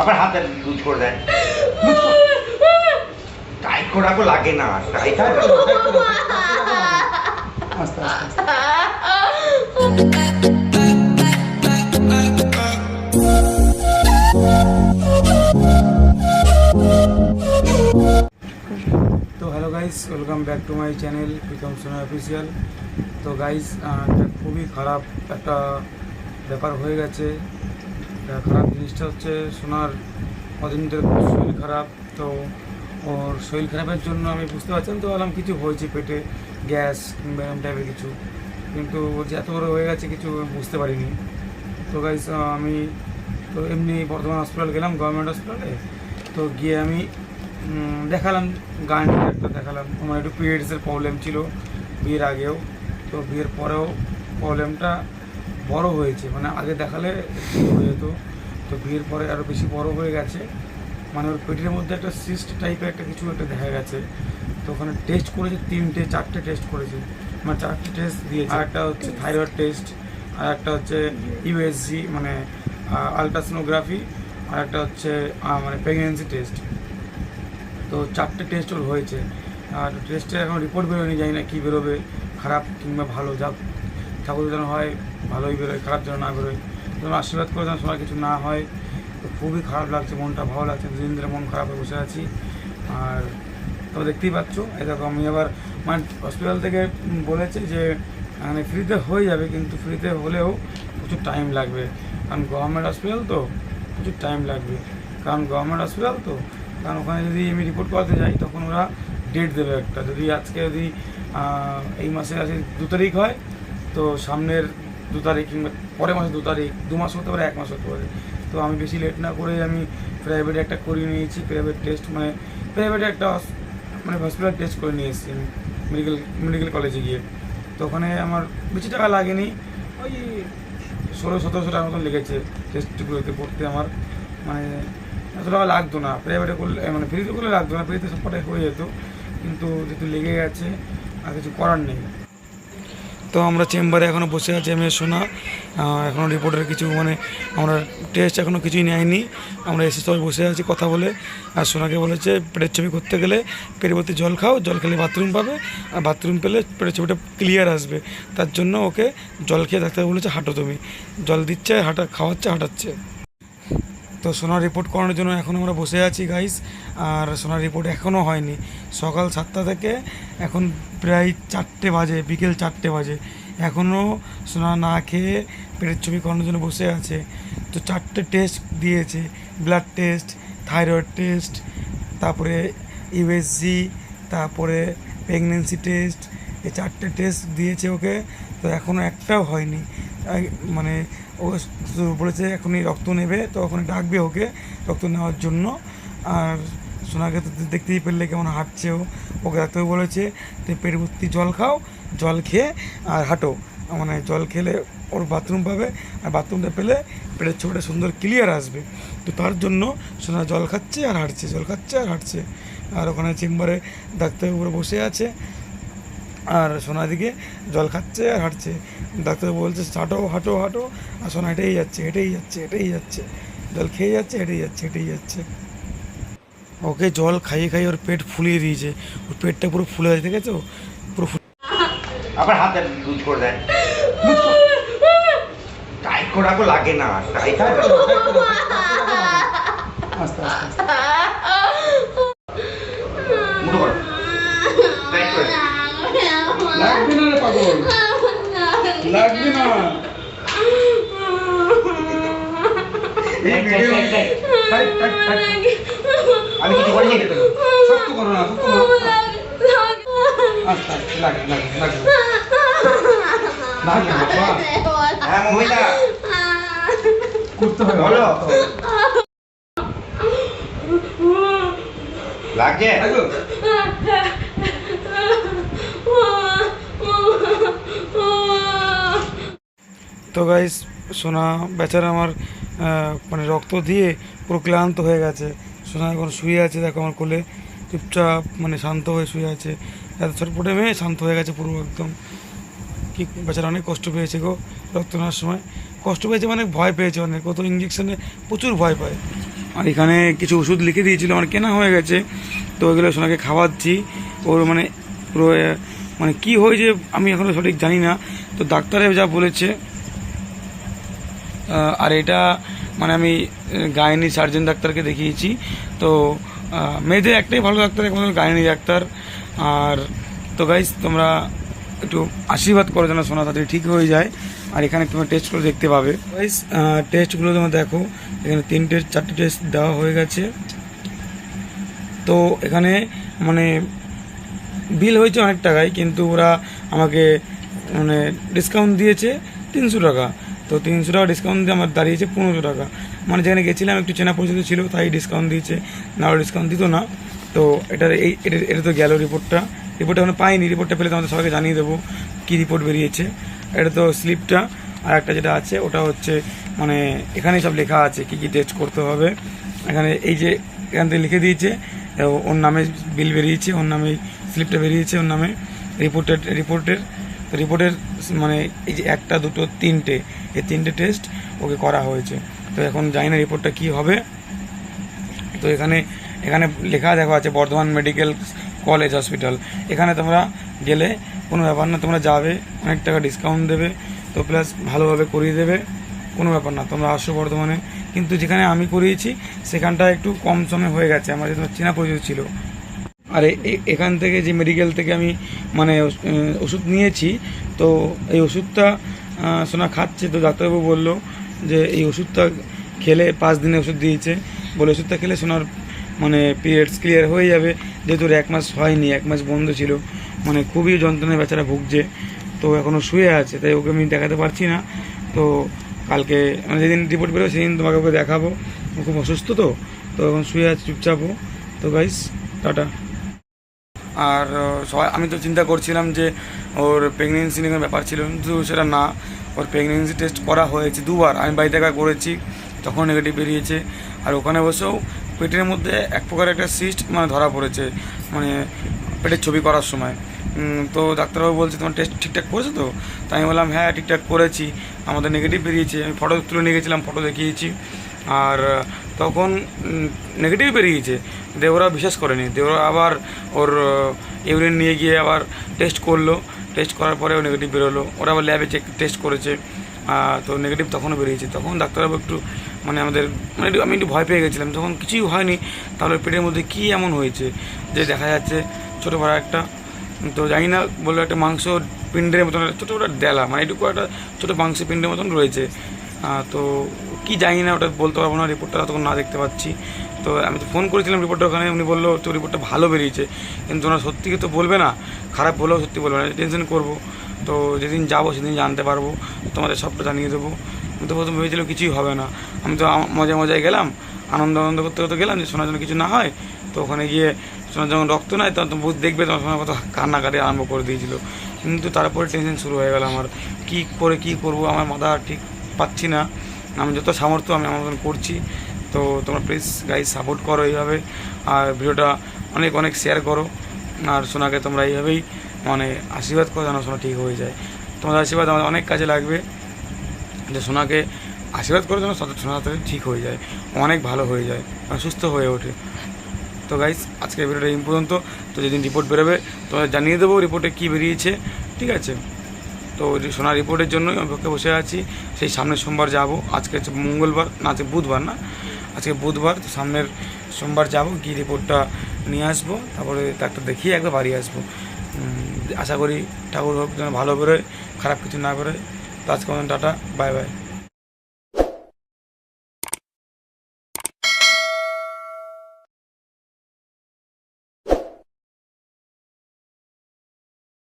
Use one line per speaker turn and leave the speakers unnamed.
আবার হাতে লুজ করে দেয়। টাইট করাকে লাগে না টাইট
আস্তে আস্তে আস্তে। তো hello guys welcome back to my channel Pritam Sona official তো গাইস একটা খুবই খারাপ একটা ব্যাপার হয়ে গেছে। খারাপ জিনিসটা হচ্ছে সোনার কদিন শরীর খারাপ, তো ওর শরীর খারাপের জন্য আমি বুঝতে পারছিলাম তো বললাম কিছু হয়েছে পেটে, গ্যাস কিংবা এরকম টাইপের কিছু। কিন্তু ওর যে এত বড় হয়ে গেছে কিছু বুঝতে পারিনি। তো গাইস আমি তো এমনি বর্ধমান হসপিটাল গেলাম গভর্নমেন্ট হসপিটালে তো গিয়ে আমি দেখালাম গাইনি একটা দেখালাম। আমার একটু পিরিয়ডসের প্রবলেম ছিল বিয়ের আগেও। তো বিয়ের পরেও প্রবলেমটা বড় হয়েছে। মানে আগে দেখালে হয়ে যেত। তো বিয়ের পরে আরও বেশি বড় হয়ে গেছে। মানে ওর পেটের মধ্যে একটা সিস্ট টাইপের একটা কিছু একটা দেখা গেছে। তো ওখানে টেস্ট করেছে তিনটে, চারটে টেস্ট করেছে। মানে চারটে টেস্ট দিয়েছে। আর একটা হচ্ছে থাইরয়েড টেস্ট আর একটা হচ্ছে ইউএসজি মানে আলট্রাসোনোগ্রাফি আর একটা হচ্ছে মানে প্রেগনেন্সি টেস্ট তো চারটে টেস্ট ওর হয়েছে। আর টেস্টের এখন রিপোর্ট বেরোয়নি, জানি না কী বেরোবে, খারাপ কিংবা ভালো, যা ঠাকুর যেন হয়, ভালোই বেরোয়, খারাপ যেন না বেরোয়, যেন আশীর্বাদ করে যেন সবার কিছু না হয়। তো খুবই খারাপ লাগছে, মনটা ভালো লাগছে, দুদিন ধরে মন খারাপ হয়ে বসে আছি। আর তবে দেখতেই পাচ্ছ, এই দেখো, আমি আবার মানে হসপিটাল থেকে বলেছে যে মানে ফ্রিতে হয়ে যাবে, কিন্তু ফ্রিতে হলেও প্রচুর টাইম লাগবে। কারণ গভর্নমেন্ট হসপিটাল তো, প্রচুর টাইম লাগবে। কারণ গভর্নমেন্ট হসপিটাল তো, কারণ ওখানে যদি আমি রিপোর্ট করাতে যাই, তখন ওরা ডেট দেবে একটা। যদি আজকে যদি এই মাসে আছে দু তারিখ হয় তো সামনের দু তারিখ কিংবা পরের মাসে দু তারিখ, দু মাস হতে পারে, এক মাস হতে পারে। তো আমি বেশি লেট না করে আমি প্রাইভেটে একটা করিয়ে নিয়েছি প্রাইভেট টেস্ট মানে প্রাইভেটে একটা মানে হসপিটাল টেস্ট করে নিয়ে এসেছি আমি মেডিকেল মেডিকেল কলেজে গিয়ে। তো ওখানে আমার বেশি টাকা লাগেনি, ওই ষোলো, সতেরোশো টাকার মতন লেগেছে টেস্টগুলোতে পড়তে আমার। মানে এত টাকা লাগতো না প্রাইভেটে করলে মানে ফ্রিতে করলে লাগতো না ফ্রিতে সবটাই হয়ে যেত। কিন্তু যেহেতু লেগে গেছে, আর কিছু করার নেই। তো আমরা চেম্বারে এখনও বসে আছি, আমি সোনা। এখনও রিপোর্টের কিছু মানে আমরা টেস্ট এখনও কিছুই নেয়নি। আমরা এসে সবাই বসে আছি কথা বলে। আর সোনাকে বলেছে, পেটের ছবি করতে গেলে পেটের ভর্তি জল খাও, জল খেলে বাথরুম পাবে, আর বাথরুম পেলে পেটের ছবিটা ক্লিয়ার আসবে। তার জন্য ওকে জল খেয়ে ডাক্তার বলেছে, হাঁটো তুমি। জল দিচ্ছে, হাঁটা, খাওয়াচ্ছে, হাঁটাচ্ছে। তো সোনার রিপোর্ট করানোর জন্য এখন আমরা বসে আছি গাইস আর সোনার রিপোর্ট এখনও হয়নি। সকাল সাতটা থেকে এখন প্রায় চারটে বাজে, বিকেল চারটে বাজে। এখনও সোনা না খেয়ে পেটের ছবি করানোর জন্য বসে আছে। তো চারটে টেস্ট দিয়েছে ব্লাড টেস্ট থাইরয়েড টেস্ট তারপরে ইউএসজি তারপরে প্রেগনেন্সি টেস্ট এই চারটে টেস্ট দিয়েছে ওকে। তো এখনও একটাও হয়নি। মানে ও বলেছে এখনই রক্ত নেবে, তো ওখানে ডাকবে ওকে রক্ত নেওয়ার জন্য। আর সোনাকে তো দেখতেই পেলে কেমন হাঁটছে ওকে ডাক্তার বলেছে, তুমি পেট ভর্তি জল খাও, জল খেয়ে আর হাঁটো। মানে জল খেলে ওর বাথরুম পাবে, আর বাথরুমটা পেলে পেটের ছবিটা সুন্দর ক্লিয়ার আসবে। তো তার জন্য সোনা জল খাচ্ছে আর হাঁটছে, জল খাচ্ছে আর হাঁটছে। আর ওখানে চেম্বারে ডাক্তার উপরে বসে আছে। আর সোনা দিকে জল খাচ্ছে আর হাঁটছে। ডাক্তার বলছে হাঁটো হাঁটো হাঁটো। আর সোনা হেঁটেই যাচ্ছে হেঁটেই যাচ্ছে হেঁটেই যাচ্ছে। জল খেয়ে যাচ্ছে হেঁটেই যাচ্ছে হেঁটেই যাচ্ছে। ওকে জল খাইয়ে খাইয়ে ওর পেট ফুলিয়ে দিয়েছে। ওর পেটটা পুরো ফুলে আছে দেখেছ? পুরো ফুলে
আবার হাতে লুজ করে দেয় টাইট লাগে না টাইট
আস্তে আস্তে। লাগবে না রে পাগল? লাগবে না। এই ভিডিও
আমি কিছু করিনি
শক্ত করো না শক্ত করো। আস্তে লাগে লাগে। লাগে লাগে
হ্যাঁ মহিলা
করতে হবে
বলো। লাগছে
তো গাইস সোনা বেচারা আমার মানে রক্ত দিয়ে পুরো ক্লান্ত হয়ে গেছে। সোনা এখন শুয়ে আছে, দেখো আমার কোলে। চুপচাপ মানে শান্ত হয়ে শুয়ে আছে। এত ছটপটে মেয়ে, শান্ত হয়ে গেছে পুরো একদম। কি, বেচারা অনেক কষ্ট পেয়েছে গো রক্ত নেওয়ার সময়। কষ্ট পেয়েছে মানে ভয় পেয়েছে অনেক। কত ইঞ্জেকশনে প্রচুর ভয় পায়। আর এখানে কিছু ওষুধ লিখে দিয়েছিল আমার কেনা হয়ে গেছে। তো ওইগুলো সোনাকে খাওয়াচ্ছি। ওর মানে পুরো মানে কি হয়েছে আমি এখনও সঠিক জানি না। তো ডাক্তারে যা বলেছে আর এটা মানে আমি গাইনি সার্জন ডাক্তারকে দেখিয়েছি। তো মেয়েদের একটাই ভালো ডাক্তার একমাত্র গাইনি ডাক্তার। আর তো গাইস তোমরা একটু আশীর্বাদ করো যেন সোনা তাড়াতাড়ি ঠিক হয়ে যায়। আর এখানে তোমরা টেস্টগুলো দেখতে পাবে। গাইস টেস্টগুলো তোমরা দেখো। এখানে তিনটে, চারটে টেস্ট দেওয়া হয়ে গেছে। তো এখানে মানে বিল হয়েছে অনেক টাকায়, কিন্তু ওরা আমাকে মানে ডিসকাউন্ট দিয়েছে তিনশো টাকা। তো তিনশো টাকা ডিসকাউন্ট দিয়ে আমার দাঁড়িয়েছে পনেরোশো টাকা। মানে যেখানে গেছিলাম, একটু চেনা পরিচিত ছিল, তাই ডিসকাউন্ট দিয়েছে। না ডিসকাউন্ট দিত না। তো এটার এই এটা এটা তো গেল রিপোর্টটা রিপোর্টটা এখনও পাইনি। রিপোর্টটা পেলে তোমাদের সবাইকে জানিয়ে দেবো কী রিপোর্ট বেরিয়েছে। এটা তো স্লিপটা আর একটা যেটা আছে, ওটা হচ্ছে মানে এখানেই সব লেখা আছে, কী কী টেস্ট করতে হবে। এখানে এই যে, এখান থেকে লিখে দিয়েছে ওর নামে বিল বেরিয়েছে, ওর নামে স্লিপটা বেরিয়েছে ওর নামে। রিপোর্টের রিপোর্টের রিপোর্টের মানে এই যে একটা, দুটো, তিনটে, এই তিনটে টেস্ট ওকে করা হয়েছে। তো এখন জানি না রিপোর্টটা কী হবে। তো এখানে এখানে লেখা দেখা আছে, বর্ধমান মেডিকেল কলেজ হসপিটাল। এখানে তোমরা গেলে কোনো ব্যাপার না, তোমরা যাবে, অনেক টাকা ডিসকাউন্ট দেবে, তো প্লাস ভালোভাবে করিয়ে দেবে, কোনো ব্যাপার না, তোমরা আসো বর্ধমানে। কিন্তু যেখানে আমি করিয়েছি, সেখানটা একটু কম সময় হয়ে গেছে, আমার যেহেতু চেনা পরিচিত ছিল। আর এখান থেকে যে মেডিকেল থেকে আমি মানে ওষ- ওষুধ নিয়েছি, তো এই ওষুধটা সোনা খাচ্ছে, তো ডাক্তারবাবু বলল যে এই ওষুধটা খেলে পাঁচ দিনে ওষুধ দিয়েছে। বলে ওষুধটা খেলে সোনার মানে পিরিয়ডস ক্লিয়ার হয়ে যাবে। যেহেতু এক মাস হয়নি, এক মাস বন্ধ ছিল মানে খুবই যন্ত্রণায় বেচারা ভুগছে। তো এখনও শুয়ে আছে, তাই ওকে আমি দেখাতে পারছি না। তো কালকে মানে যেদিন রিপোর্ট বেরোবে সেদিন তোমাকে ওকে দেখাবো। ও খুব অসুস্থ তো তো এখন শুয়ে আছে চুপচাপও তো গাইস টাটা। আর সবাই, আমি তো চিন্তা করছিলাম যে ওর প্রেগনেন্সি নিয়ে ব্যাপার ছিল, কিন্তু সেটা না। ওর প্রেগনেন্সি টেস্ট করা হয়েছে দুবার। আমি বাড়িতে একা করেছি, তখন নেগেটিভ বেরিয়েছে। আর ওখানে বসেও পেটের মধ্যে এক প্রকার একটা সিস্ট মানে ধরা পড়েছে মানে পেটের ছবি করার সময়। তো ডাক্তারবাবু বলছে, তোমার টেস্ট ঠিকঠাক করেছ তো? তাই আমি বললাম হ্যাঁ ঠিকঠাক করেছি। আমাদের নেগেটিভ বেরিয়েছে। আমি ফটো তুলে নিয়ে গেছিলাম ফটো দেখিয়েছি। আর তখন নেগেটিভ বেরিয়েছে দেওরা বিশ্বাস করেনি। দেওরা আবার ওর ইউরিন নিয়ে গিয়ে আবার টেস্ট করল। টেস্ট করার পরেও নেগেটিভ বেরোলো। ওরা আবার ল্যাবে চেক টেস্ট করেছে। তো নেগেটিভ তখনও বেরিয়েছে। তখন ডাক্তারবাবু একটু মানে আমাদের মানে আমি একটু ভয় পেয়ে গেছিলাম। তখন কিছুই হয়নি। তাহলে পেটের মধ্যে কী এমন হয়েছে যে দেখা যাচ্ছে ছোটো বড় একটা, তো জানি না বলল একটা মাংস পিণ্ডের মতন ছোটো একটা ডেলা মানে এটুকু একটা ছোটো মাংস পিণ্ডের মতন রয়েছে। তো কি জানি না, ওটা বলতে পারব না রিপোর্টটা তখন না দেখতে পাচ্ছি। তো আমি তো ফোন করেছিলাম রিপোর্টটা ওখানে, উনি বলল তো রিপোর্টটা ভালো বেরিয়েছে। কিন্তু ওনার সত্যিকে তো বলবে না, খারাপ বলেও সত্যি বলবে না টেনশন করব। তো যেদিন যাব, সেদিন জানতে পারব, তোমাদের সবটা জানিয়ে দেবো। আমি তো প্রথমে ভেবেছিলাম কিছুই হবে না। আমি তো মজায় মজায় গেলাম, আনন্দ আনন্দ করতে করতে গেলাম যে শোনার জন্য কিছু না হয়। তো ওখানে গিয়ে শোনার যখন রক্ত নেয় তখন তো বুঝ দেখবে তোমার শোনার কথা কান্নাকাটি আরম্ভ করে দিয়েছিল। কিন্তু তারপরে টেনশন শুরু হয়ে গেল আমার। কি করে কি করব, আমার মাথা ঠিক পাচ্ছি না। আমি যত সামর্থ্য আমি আমার মতন করছি, তো তোমরা প্লিজ গাইজ সাপোর্ট করো এইভাবে। আর ভিডিওটা অনেক অনেক শেয়ার করো। আর সোনাকে তোমরা এইভাবেই মানে আশীর্বাদ করো যেন সোনা ঠিক হয়ে যায়। তোমাদের আশীর্বাদ আমাদের অনেক কাজে লাগবে। যে সোনাকে আশীর্বাদ করে যেন সোনা তাড়াতাড়ি ঠিক হয়ে যায়, অনেক ভালো হয়ে যায় মানে সুস্থ হয়ে ওঠে। তো গাইস আজকের ভিডিওটা এই পর্যন্ত। তো যেদিন রিপোর্ট বেরোবে, তোমাদের জানিয়ে দেবো রিপোর্টে কী বেরিয়েছে, ঠিক আছে? তো সোনার রিপোর্টের জন্যই আমি পক্ষে বসে আছি। সেই সামনের সোমবার যাব। আজকে হচ্ছে মঙ্গলবার, না, আজকে বুধবার না। আজকে বুধবার, তো সামনের সোমবার যাব, গিয়ে রিপোর্টটা নিয়ে আসব। তারপরে ডাক্তার দেখিয়ে একবার বাড়ি আসব। আশা করি ঠাকুর হোক যেন ভালো করে খারাপ কিছু না করে তো আজকে টাটা, বাই বাই।